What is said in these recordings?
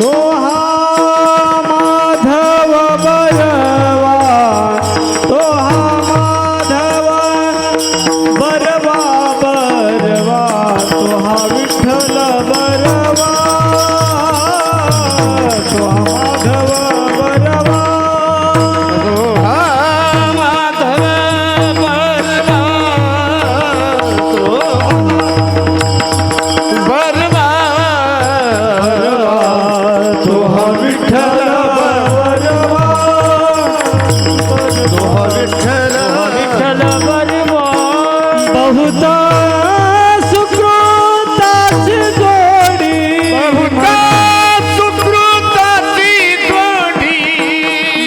ও विठ्ठल. विठ्ठल बलवा बहुत सुकृताच गोडी बहुत सुकृताची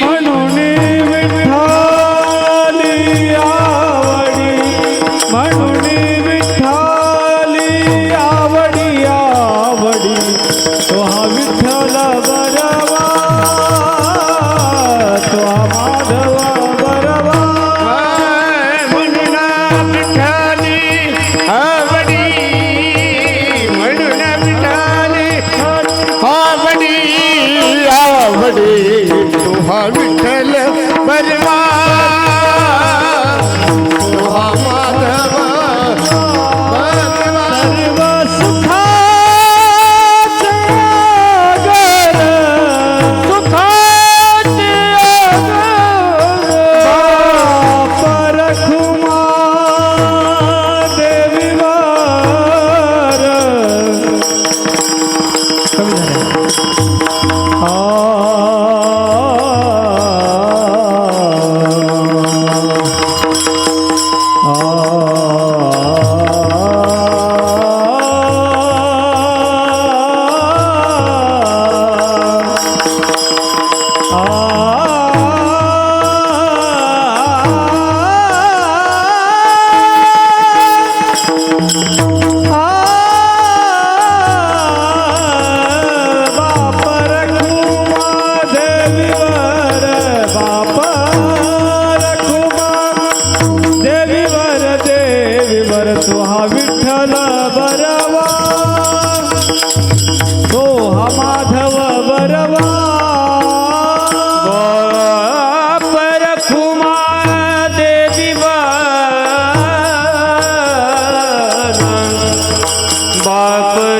म्हणून பாடு Thank you.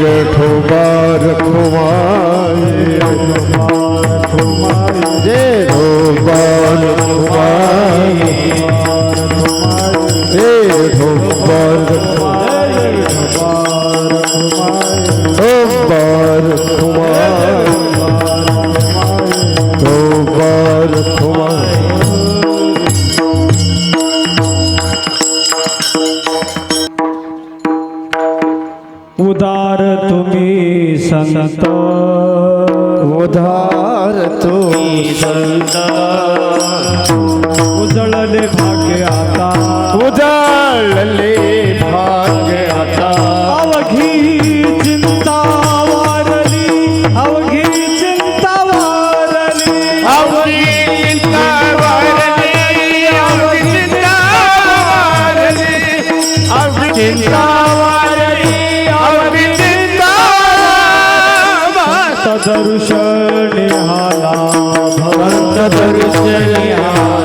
બેઠો બાર ખુમાય જે બાર ખુમાય उजाळले भाग्य आता. अवघी चिंता वारली अवघी चिंता वारली. अवघी चिंता वारली अवघी चिंता वारली. अवघी चिंता वारली अवघी चिंता सदर्शन निहाला भवंत दर्शन निहाला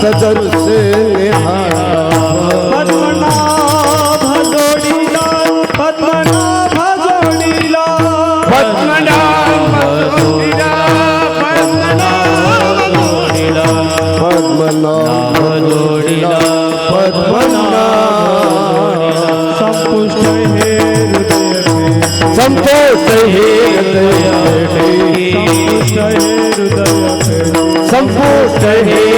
सदर से संपूर्ण संतोष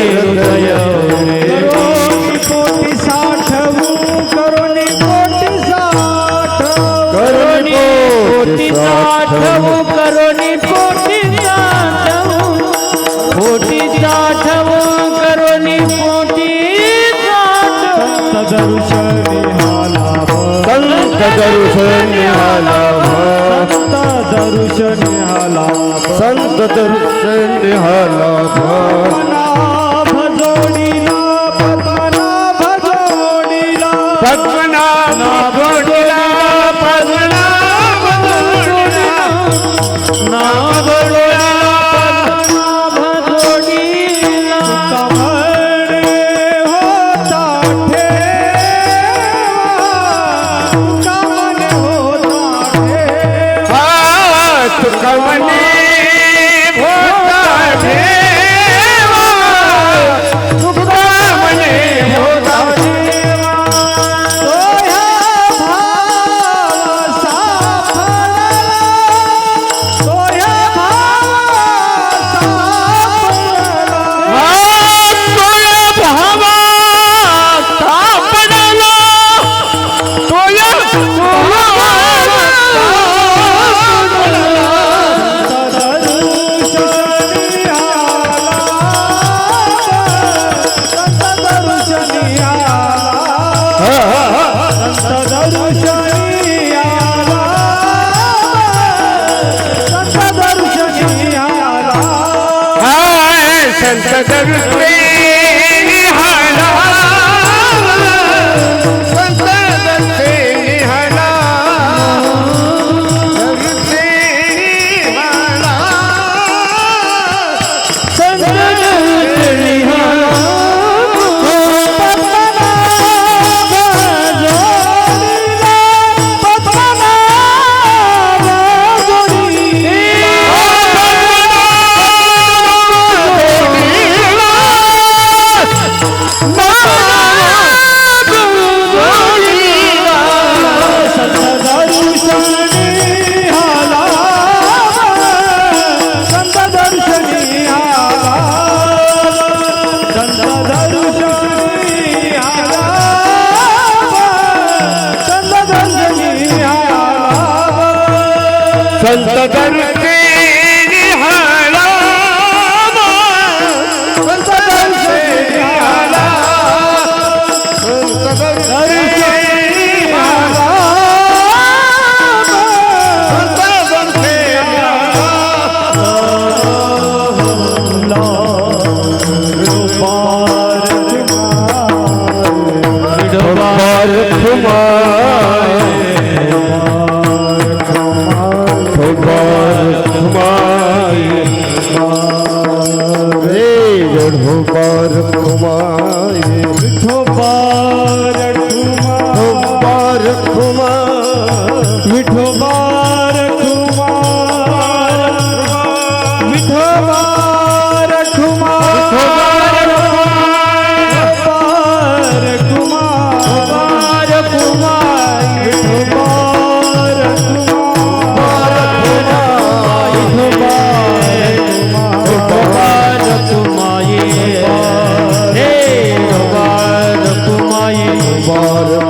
दर्शन हाला संत दर्शन हाला संत दर्शन हाला the restraint. Yeah. मुबारक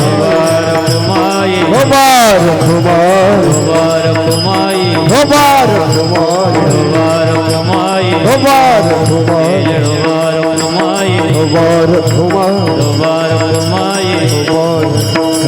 मुबारक माई मुबारक मुबारक माई मुबारक मुबारक माई मुबारक मुबारक माई मुबारक मुबारक